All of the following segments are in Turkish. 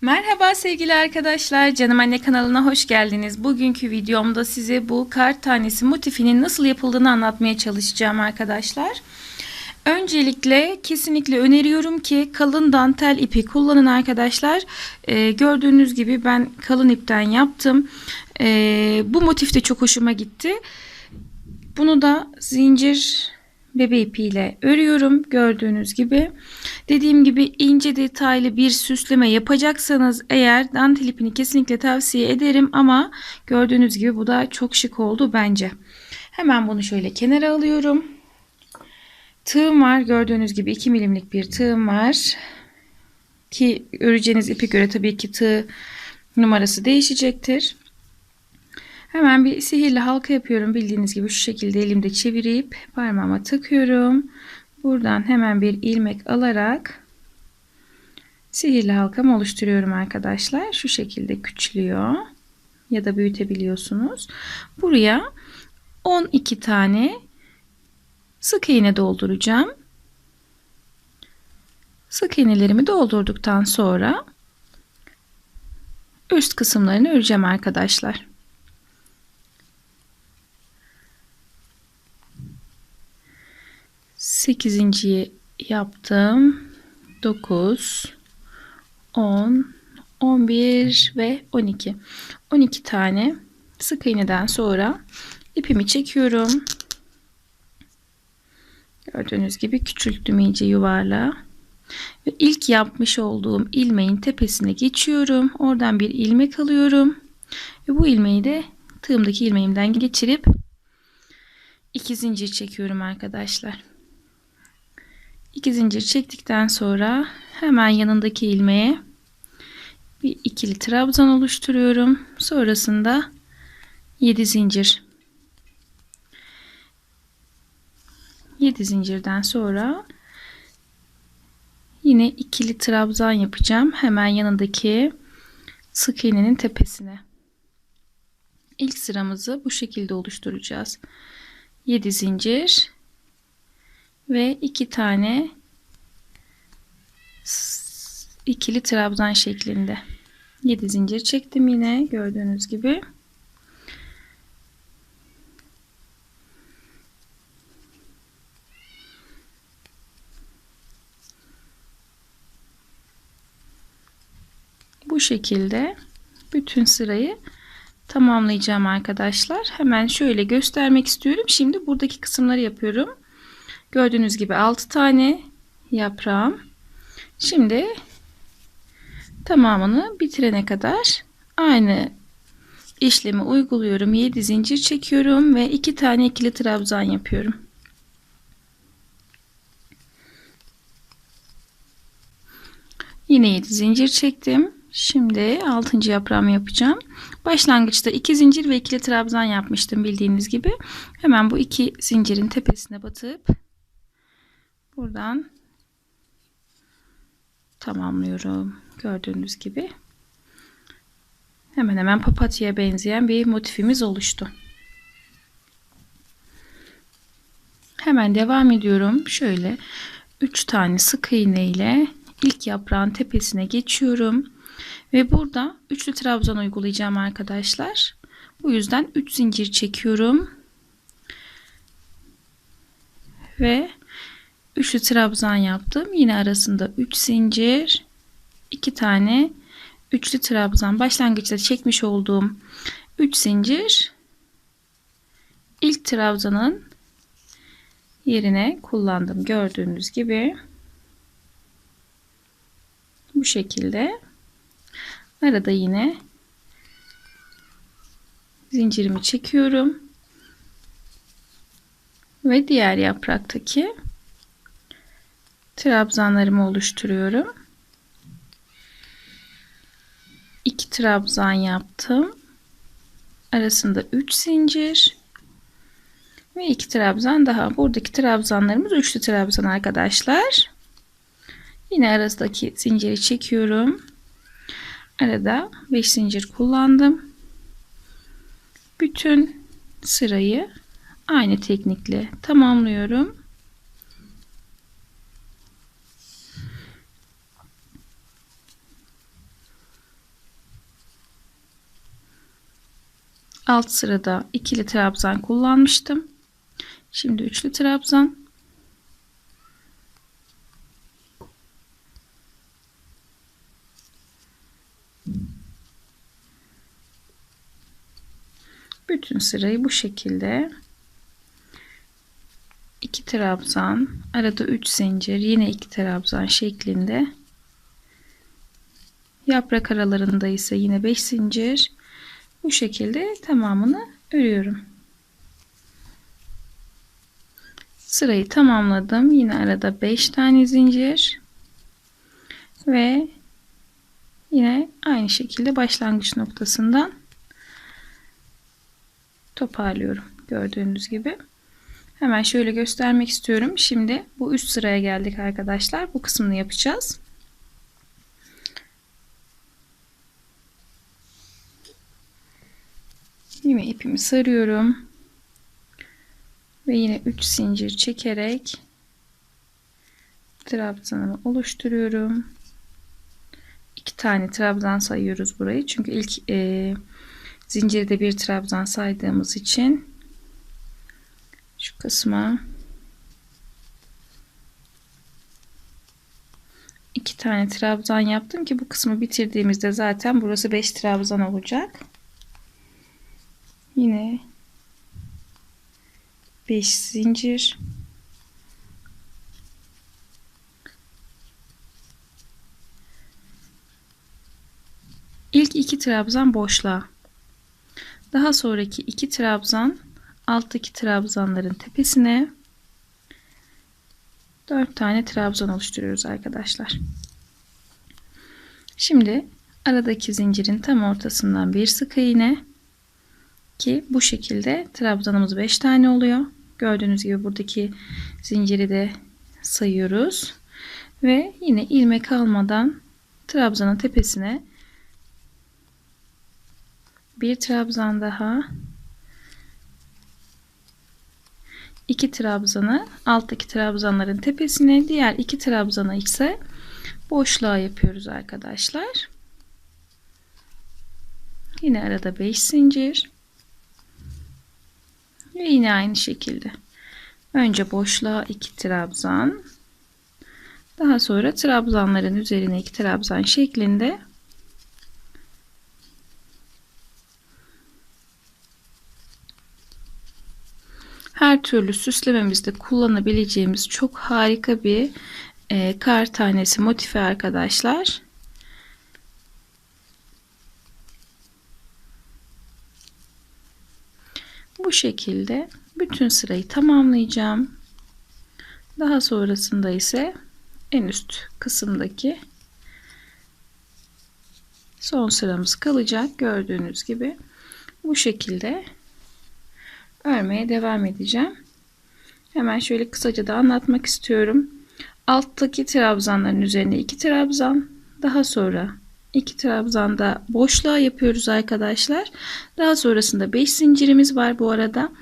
Merhaba sevgili arkadaşlar, Canım Anne kanalına hoş geldiniz. Bugünkü videomda size bu kart tanesi motifinin nasıl yapıldığını anlatmaya çalışacağım arkadaşlar. Öncelikle kesinlikle öneriyorum ki kalın dantel ipi kullanın arkadaşlar. Ee, gördüğünüz gibi ben kalın ipten yaptım. Ee, bu motif de çok hoşuma gitti. Bunu da zincir bebe ipiyle örüyorum gördüğünüz gibi. Dediğim gibi ince detaylı bir süsleme yapacaksanız eğer dantel ipini kesinlikle tavsiye ederim ama gördüğünüz gibi bu da çok şık oldu bence. Hemen bunu şöyle kenara alıyorum. Tığım var gördüğünüz gibi 2 milimlik bir tığım var. Ki öreceğiniz ipi göre tabii ki tığ numarası değişecektir. Hemen bir sihirli halka yapıyorum. Bildiğiniz gibi şu şekilde elimde çevirip parmağıma takıyorum. Buradan hemen bir ilmek alarak sihirli halkamı oluşturuyorum arkadaşlar. Şu şekilde küçülüyor ya da büyütebiliyorsunuz. Buraya 12 tane sık iğne dolduracağım. Sık iğnelerimi doldurduktan sonra üst kısımlarını öreceğim arkadaşlar. Sekizinciyi yaptım. 9 10 11 ve 12. 12 tane sık iğneden sonra ipimi çekiyorum. Gördüğünüz gibi küçülttüm iyice yuvarla. Ve ilk yapmış olduğum ilmeğin tepesine geçiyorum. Oradan bir ilmek alıyorum. Ve bu ilmeği de tığımdaki ilmeğimden geçirip iki zincir çekiyorum arkadaşlar. İki zincir çektikten sonra hemen yanındaki ilmeğe bir ikili trabzan oluşturuyorum. Sonrasında 7 zincir 7 zincirden sonra yine ikili trabzan yapacağım. Hemen yanındaki sık iğnenin tepesine. İlk sıramızı bu şekilde oluşturacağız. 7 zincir ve iki tane ikili trabzan şeklinde. 7 zincir çektim yine gördüğünüz gibi. Bu şekilde bütün sırayı tamamlayacağım arkadaşlar. Hemen şöyle göstermek istiyorum. Şimdi buradaki kısımları yapıyorum. Gördüğünüz gibi 6 tane yaprağım. Şimdi tamamını bitirene kadar aynı işlemi uyguluyorum. 7 zincir çekiyorum ve 2 tane ikili trabzan yapıyorum. Yine 7 zincir çektim. Şimdi 6. yaprağımı yapacağım. Başlangıçta 2 zincir ve ikili trabzan yapmıştım bildiğiniz gibi. Hemen bu iki zincirin tepesine batıp buradan tamamlıyorum. Gördüğünüz gibi. Hemen hemen papatya'ya benzeyen bir motifimiz oluştu. Hemen devam ediyorum. Şöyle 3 tane sık iğne ile ilk yaprağın tepesine geçiyorum. Ve burada üçlü trabzan uygulayacağım arkadaşlar. Bu yüzden 3 zincir çekiyorum. Ve üçlü trabzan yaptım. Yine arasında 3 zincir, 2 tane üçlü trabzan. Başlangıçta çekmiş olduğum 3 zincir ilk trabzanın yerine kullandım. Gördüğünüz gibi bu şekilde arada yine zincirimi çekiyorum ve diğer yapraktaki trabzanlarımı oluşturuyorum. 2 trabzan yaptım. Arasında 3 zincir ve 2 trabzan daha. Buradaki trabzanlarımız üçlü trabzan arkadaşlar. Yine arasındaki zinciri çekiyorum. Arada 5 zincir kullandım. Bütün sırayı aynı teknikle tamamlıyorum. Alt sırada ikili trabzan kullanmıştım. Şimdi üçlü trabzan. Bütün sırayı bu şekilde iki trabzan, arada 3 zincir, yine iki trabzan şeklinde. Yaprak aralarında ise yine 5 zincir. Bu şekilde tamamını örüyorum. Sırayı tamamladım. Yine arada 5 tane zincir ve yine aynı şekilde başlangıç noktasından toparlıyorum. Gördüğünüz gibi. Hemen şöyle göstermek istiyorum. Şimdi bu üst sıraya geldik arkadaşlar. Bu kısmını yapacağız. Yine ipimi sarıyorum. Ve yine 3 zincir çekerek trabzanımı oluşturuyorum. 2 tane trabzan sayıyoruz burayı. Çünkü ilk e, zincirde bir trabzan saydığımız için şu kısma iki tane trabzan yaptım ki bu kısmı bitirdiğimizde zaten burası 5 trabzan olacak. Yine 5 zincir İlk iki trabzan boşluğa. Daha sonraki iki trabzan alttaki trabzanların tepesine 4 tane trabzan oluşturuyoruz arkadaşlar. Şimdi aradaki zincirin tam ortasından bir sık iğne ki bu şekilde trabzanımız 5 tane oluyor. Gördüğünüz gibi buradaki zinciri de sayıyoruz. Ve yine ilmek almadan trabzanın tepesine bir trabzan daha iki trabzanı alttaki trabzanların tepesine diğer iki trabzanı ise boşluğa yapıyoruz arkadaşlar. Yine arada 5 zincir. Ve yine aynı şekilde. Önce boşluğa 2 trabzan. Daha sonra trabzanların üzerine 2 trabzan şeklinde her türlü süslememizde kullanabileceğimiz çok harika bir e, kar tanesi motifi arkadaşlar. Bu şekilde bütün sırayı tamamlayacağım. Daha sonrasında ise en üst kısımdaki son sıramız kalacak. Gördüğünüz gibi bu şekilde örmeye devam edeceğim. Hemen şöyle kısaca da anlatmak istiyorum. Alttaki trabzanların üzerine iki trabzan, daha sonra iki trabzanda boşluğa yapıyoruz arkadaşlar. Daha sonrasında 5 zincirimiz var bu arada.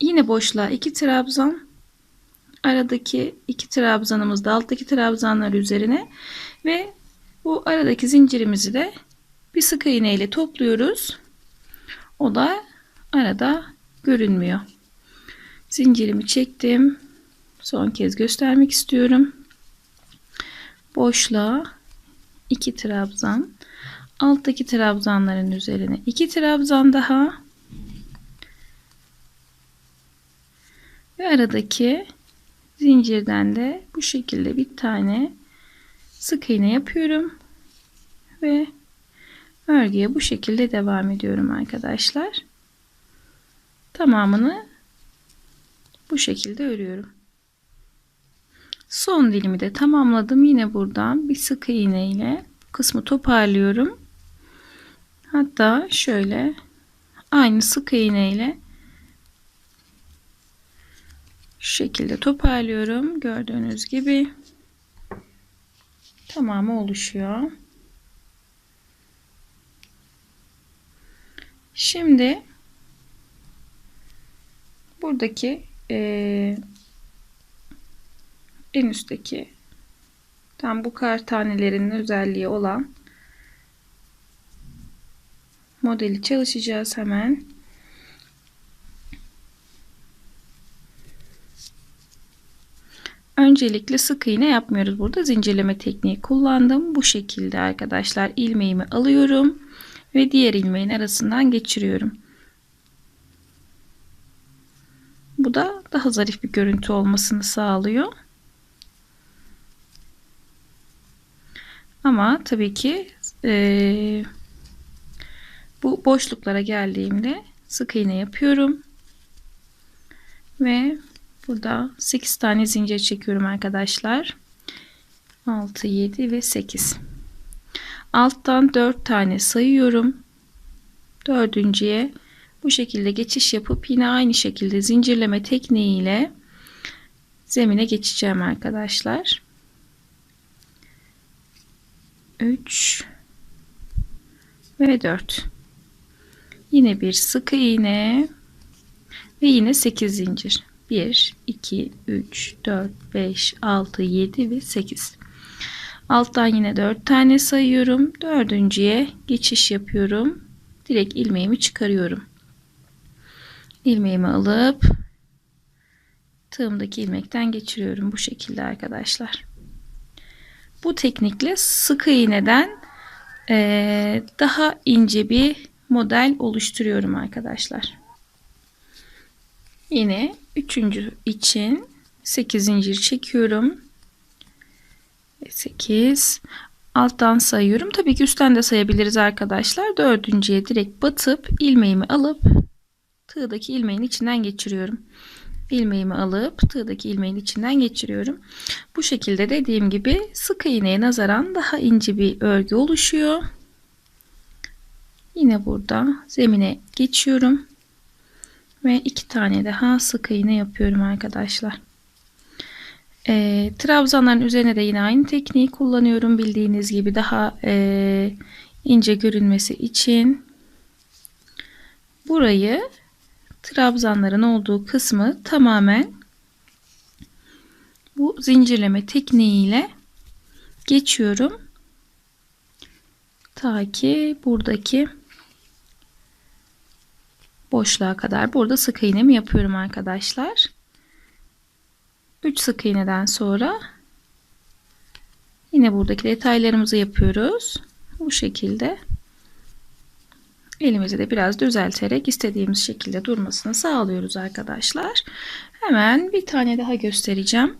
Yine boşluğa iki trabzan, aradaki iki trabzanımız da alttaki trabzanlar üzerine ve bu aradaki zincirimizi de bir sık iğne ile topluyoruz. O da arada görünmüyor. Zincirimi çektim. Son kez göstermek istiyorum. Boşluğa 2 trabzan. Alttaki trabzanların üzerine 2 trabzan daha. Ve aradaki zincirden de bu şekilde bir tane sık iğne yapıyorum. Ve örgüye bu şekilde devam ediyorum arkadaşlar. Tamamını bu şekilde örüyorum. Son dilimi de tamamladım. Yine buradan bir sık iğne ile kısmı toparlıyorum. Hatta şöyle aynı sık iğne ile şu şekilde toparlıyorum. Gördüğünüz gibi tamamı oluşuyor. Şimdi buradaki e, en üstteki tam bu kar tanelerinin özelliği olan modeli çalışacağız hemen. Öncelikle sık iğne yapmıyoruz. Burada zincirleme tekniği kullandım. Bu şekilde arkadaşlar ilmeğimi alıyorum ve diğer ilmeğin arasından geçiriyorum. Bu da daha zarif bir görüntü olmasını sağlıyor. Ama tabii ki e, bu boşluklara geldiğimde sık iğne yapıyorum. Ve burada 8 tane zincir çekiyorum arkadaşlar. 6, 7 ve 8. Alttan 4 tane sayıyorum. Dördüncüye bu şekilde geçiş yapıp yine aynı şekilde zincirleme tekniğiyle zemine geçeceğim arkadaşlar. 3 ve 4 yine bir sık iğne ve yine 8 zincir. 1 2 3 4 5 6 7 ve 8 alttan yine 4 tane sayıyorum. Dördüncüye geçiş yapıyorum. Direkt ilmeğimi çıkarıyorum. İlmeğimi alıp tığımdaki ilmekten geçiriyorum. Bu şekilde arkadaşlar bu teknikle sık iğneden e, daha ince bir model oluşturuyorum arkadaşlar. Yine üçüncü için 8 zincir çekiyorum. 8 alttan sayıyorum. Tabii ki üstten de sayabiliriz arkadaşlar. Dördüncüye direkt batıp ilmeğimi alıp tığdaki ilmeğin içinden geçiriyorum ilmeğimi alıp tığdaki ilmeğin içinden geçiriyorum. Bu şekilde dediğim gibi sık iğneye nazaran daha ince bir örgü oluşuyor. Yine burada zemine geçiyorum. Ve iki tane daha sık iğne yapıyorum arkadaşlar. E, trabzanların üzerine de yine aynı tekniği kullanıyorum. Bildiğiniz gibi daha e, ince görünmesi için. Burayı trabzanların olduğu kısmı tamamen bu zincirleme tekniğiyle geçiyorum. Ta ki buradaki boşluğa kadar burada sık iğnemi yapıyorum arkadaşlar. 3 sık iğneden sonra yine buradaki detaylarımızı yapıyoruz. Bu şekilde elimizi de biraz düzelterek istediğimiz şekilde durmasını sağlıyoruz arkadaşlar. Hemen bir tane daha göstereceğim.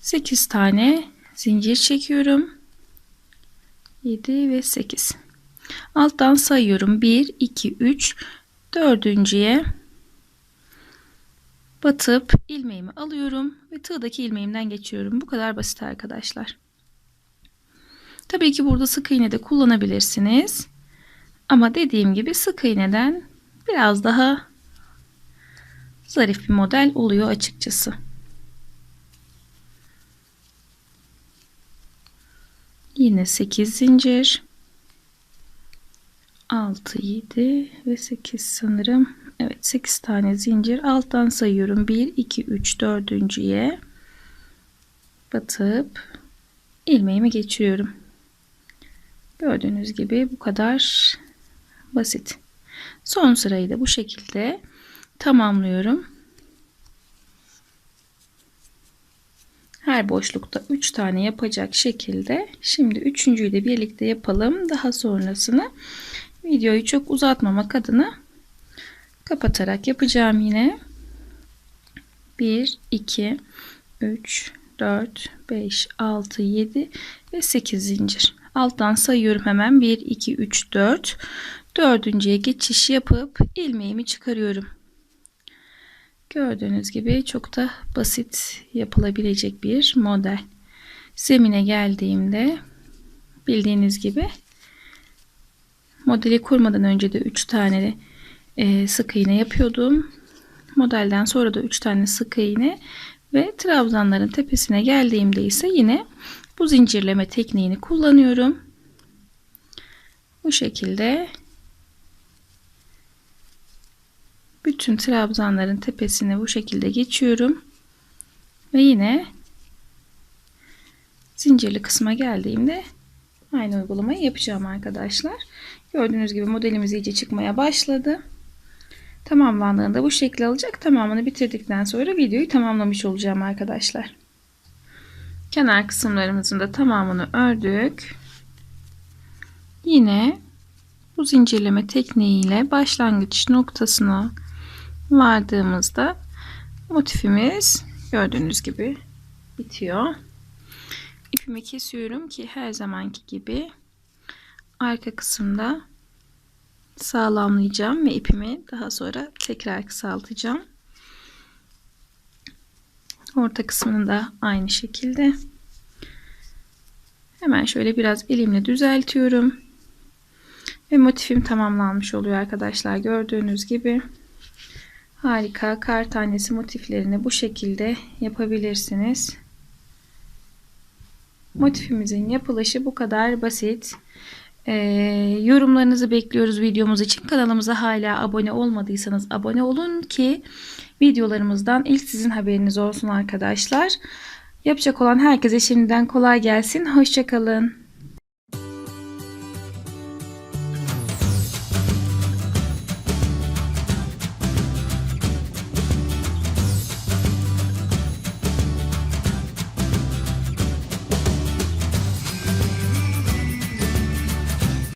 8 tane zincir çekiyorum. 7 ve 8. Alttan sayıyorum. 1, 2, 3, dördüncüye batıp ilmeğimi alıyorum ve tığdaki ilmeğimden geçiyorum. Bu kadar basit arkadaşlar. Tabii ki burada sık iğne de kullanabilirsiniz. Ama dediğim gibi sık iğneden biraz daha zarif bir model oluyor açıkçası. Yine 8 zincir. 6, 7 ve 8 sanırım. Evet 8 tane zincir. Alttan sayıyorum. 1, 2, 3, 4.ye batıp ilmeğimi geçiriyorum. Gördüğünüz gibi bu kadar basit. Son sırayı da bu şekilde tamamlıyorum. Her boşlukta 3 tane yapacak şekilde şimdi üçüncüyü de birlikte yapalım. Daha sonrasını videoyu çok uzatmamak adına kapatarak yapacağım yine. 1 2 3 4 5 6 7 ve 8 zincir. Alttan sayıyorum hemen 1 2 3 4 dördüncüye geçiş yapıp ilmeğimi çıkarıyorum. Gördüğünüz gibi çok da basit yapılabilecek bir model. Zemine geldiğimde bildiğiniz gibi modeli kurmadan önce de 3 tane e, sık iğne yapıyordum. Modelden sonra da 3 tane sık iğne ve trabzanların tepesine geldiğimde ise yine bu zincirleme tekniğini kullanıyorum. Bu şekilde bütün trabzanların tepesine bu şekilde geçiyorum. Ve yine zincirli kısma geldiğimde aynı uygulamayı yapacağım arkadaşlar. Gördüğünüz gibi modelimiz iyice çıkmaya başladı. Tamamlandığında bu şekli alacak. Tamamını bitirdikten sonra videoyu tamamlamış olacağım arkadaşlar. Kenar kısımlarımızın da tamamını ördük. Yine bu zincirleme tekniğiyle başlangıç noktasına vardığımızda motifimiz gördüğünüz gibi bitiyor. İpimi kesiyorum ki her zamanki gibi arka kısımda sağlamlayacağım ve ipimi daha sonra tekrar kısaltacağım. Orta kısmını da aynı şekilde. Hemen şöyle biraz elimle düzeltiyorum. Ve motifim tamamlanmış oluyor arkadaşlar. Gördüğünüz gibi harika kar tanesi motiflerini bu şekilde yapabilirsiniz. Motifimizin yapılışı bu kadar basit. Ee, yorumlarınızı bekliyoruz videomuz için. Kanalımıza hala abone olmadıysanız abone olun ki videolarımızdan ilk sizin haberiniz olsun arkadaşlar. Yapacak olan herkese şimdiden kolay gelsin. Hoşçakalın.